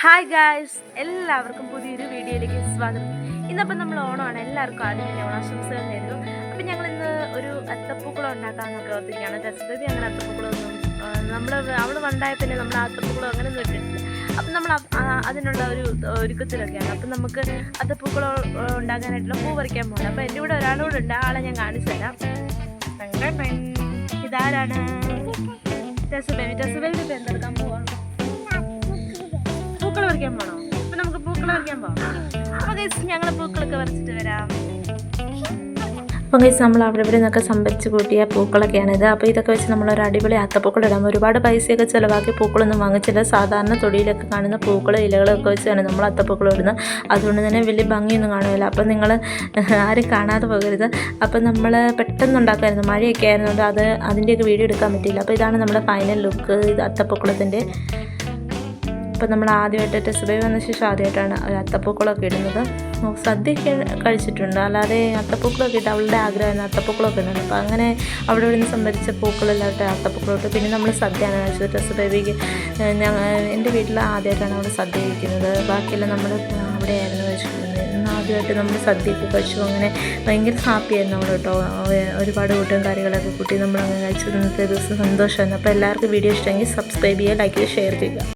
Hi guys എല്ലാവർക്കും പുതിയൊരു വീഡിയോയിലേക്ക് സ്വാഗതം. ഇന്നപ്പം നമ്മൾ ഓണമാണ്. എല്ലാവർക്കും ആദ്യം തന്നെ ഓണാശംസകൾ നേരുന്നു. അപ്പം ഞങ്ങൾ ഇന്ന് ഒരു അത്തപ്പൂക്കളം ഉണ്ടാക്കാമെന്നൊക്കെ ഓർത്തിരിക്കുകയാണ്. രസബേബി അങ്ങനെ അത്തപ്പൂക്കളമൊന്നും നമ്മൾ അവൾ വണ്ടായ പിന്നെ നമ്മൾ അത്തപ്പൂക്കളം അങ്ങനെ ഒന്നും ഇട്ടിട്ടില്ല. അപ്പം നമ്മൾ അതിനുള്ള ഒരു ഒരുക്കത്തിലൊക്കെയാണ്. അപ്പം നമുക്ക് അത്തപ്പൂക്കളം ഉണ്ടാക്കാനായിട്ടുള്ള പൂ പറിക്കാൻ പോകണം അപ്പം എന്റെ കൂടെ ഒരാളോട് ഉണ്ട്. ആളെ ഞാൻ കാണിച്ചു തരാം. ഇതാരാണ്? രസബേബി രസബേബി ഇപ്പം പറിക്കാൻ പോണോ? അപ്പൊ നമുക്ക് പൂക്കൾ പറിക്കാൻ പോവാം. അപ്പൊ ഗൈസ് ഞങ്ങൾ പൂക്കളൊക്കെ പറിച്ചിട്ട് വരാം. അപ്പം ഗൈസ് നമ്മൾ അവിടെ ഇവിടെ നിന്നൊക്കെ സംഭരിച്ച് കൂട്ടിയ പൂക്കളൊക്കെയാണ് ഇത്. അപ്പോൾ ഇതൊക്കെ വെച്ച് നമ്മൾ ഒരു അടിപൊളി അത്തപ്പൂക്കൾ ഇടാം. ഒരുപാട് പൈസയൊക്കെ ചിലവാക്കി പൂക്കളൊന്നും വാങ്ങിച്ചില്ല. സാധാരണ തൊടിയിലൊക്കെ കാണുന്ന പൂക്കൾ ഇലകളൊക്കെ വെച്ചാണ് നമ്മൾ അത്തപ്പൂക്കൾ ഇടുന്നത്. അതുകൊണ്ട് തന്നെ വലിയ ഭംഗിയൊന്നും കാണുമല്ലോ അപ്പം നിങ്ങൾ ആരും കാണാതെ പോകരുത്. അപ്പം നമ്മൾ പെട്ടെന്ന് ഉണ്ടാക്കുമായിരുന്നു. മഴയൊക്കെ ആയിരുന്നുകൊണ്ട് അത് അതിന്റെയൊക്കെ വീഡിയോ എടുക്കാൻ പറ്റിയില്ല. അപ്പോൾ ഇതാണ് നമ്മുടെ ഫൈനൽ ലുക്ക് ഇത് അത്തപ്പൂക്കളത്തിന്റെ ഇപ്പം നമ്മൾ ആദ്യമായിട്ട് ടെസ്ബൈ വന്ന ശേഷം ആദ്യമായിട്ടാണ് ഒരു അത്തപ്പൂക്കളമൊക്കെ ഇടുന്നത്. സദ്യയൊക്കെ കഴിച്ചിട്ടുണ്ട്. അല്ലാതെ അത്തപ്പൂക്കളൊക്കെ ഇട്ട് അവളുടെ ആഗ്രഹമായിരുന്നു അത്തപ്പൂക്കളൊക്കെ ഇടുന്നത് അപ്പോൾ അങ്ങനെ അവിടെ ഇവിടെ നിന്ന് സംഭരിച്ച പൂക്കളെല്ലാം അത്തപ്പൂക്കളോട്ട് പിന്നെ നമ്മൾ സദ്യയാണ് കഴിച്ചത് ടെസ്ബൈബിക്ക് ഞങ്ങൾ എന്റെ വീട്ടിൽ ആദ്യമായിട്ടാണ് അവിടെ സദ്യ കഴിക്കുന്നത്. ബാക്കിയെല്ലാം നമ്മൾ അവിടെയായിരുന്നു ഇന്ന് ആദ്യമായിട്ട് നമ്മൾ സദ്യയൊക്കെ കഴിച്ചു. അങ്ങനെ ഭയങ്കര ഹാപ്പിയായിരുന്നു അവിടെ കേട്ടോ. ഒരുപാട് കൂട്ടും കാര്യങ്ങളൊക്കെ കൂട്ടി നമ്മൾ അങ്ങനെ കഴിച്ചു. ഇന്നത്തെ ദിവസം സന്തോഷമായിരുന്നു. അപ്പോൾ എല്ലാവർക്കും വീഡിയോ ഇഷ്ടമെങ്കിൽ സബ്സ്ക്രൈബ് ചെയ്യുക ലൈക്ക് ചെയ്യുക ഷെയർ ചെയ്യുക.